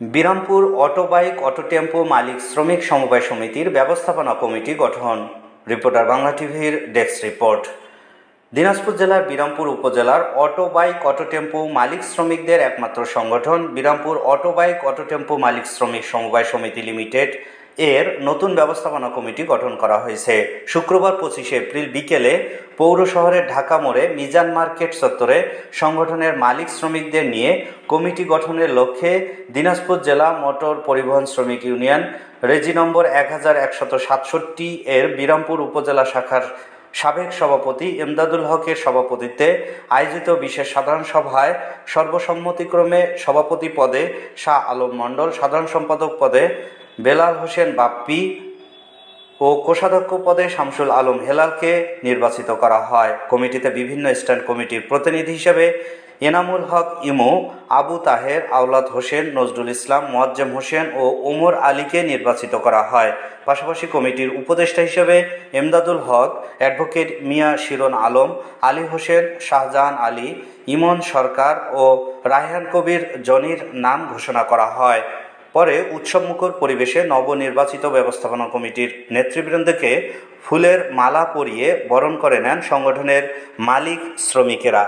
Birampur auto bike auto tempo মালিক শ্রমিক সমবায় সমিতির ব্যবস্থাপনা কমিটি গঠন। রিপোর্টার বাংলা টিভির ডেস্ক রিপোর্ট। দিনাজপুর জেলার বিরামপুর উপজেলার অটো বাইক অটো টেম্পো মালিক শ্রমিকদের একমাত্র সংগঠন Birampur auto bike auto tempo মালিক শ্রমিক সমবায় সমিতি লিমিটেড এর নতুন ব্যবস্থাপনা কমিটি গঠন করা হয়েছে। শুক্রবার পঁচিশে এপ্রিল বিকেলে পৌর শহরের ঢাকা মোড়ে মিজান মার্কেট চত্বরে সংগঠনের মালিক শ্রমিকদের নিয়ে কমিটি গঠনের লক্ষ্যে দিনাজপুর জেলা মোটর পরিবহন শ্রমিক ইউনিয়ন, রেজি নম্বর এক হাজার একশত সাতষট্টি এর বিরামপুর উপজেলা শাখার সাবেক সভাপতি এমদাদুল হকের সভাপতিত্বে আয়োজিত বিশেষ সাধারণ সভায় সর্বসম্মতিক্রমে সভাপতি পদে শাহ আলম মণ্ডল, সাধারণ সম্পাদক পদে বেলাল হোসেন বাপ্পি ও কোষাধ্যক্ষ পদে শামসুল আলম হেলালকে নির্বাচিত করা হয়। কমিটিতে বিভিন্ন স্ট্যান্ড কমিটির প্রতিনিধি হিসেবে এনামুল হক ইমু, আবু তাহের, আওলাদ হোসেন, নজরুল ইসলাম, মোয়াজ্জেম হোসেন ও ওমর আলীকে নির্বাচিত করা হয়। পাশাপাশি কমিটির উপদেষ্টা হিসেবে এমদাদুল হক, অ্যাডভোকেট মিয়া শিরন আলম, আলী হোসেন, শাহজাহান আলী, ইমন সরকার ও রায়হান কবির জনির নাম ঘোষণা করা হয়। পরে উৎসবমুখর পরিবেশে নবনির্বাচিত ব্যবস্থাপনা কমিটির নেতৃবৃন্দকে ফুলের মালা পরিয়ে বরণ করে নেন সংগঠনের মালিক শ্রমিকেরা।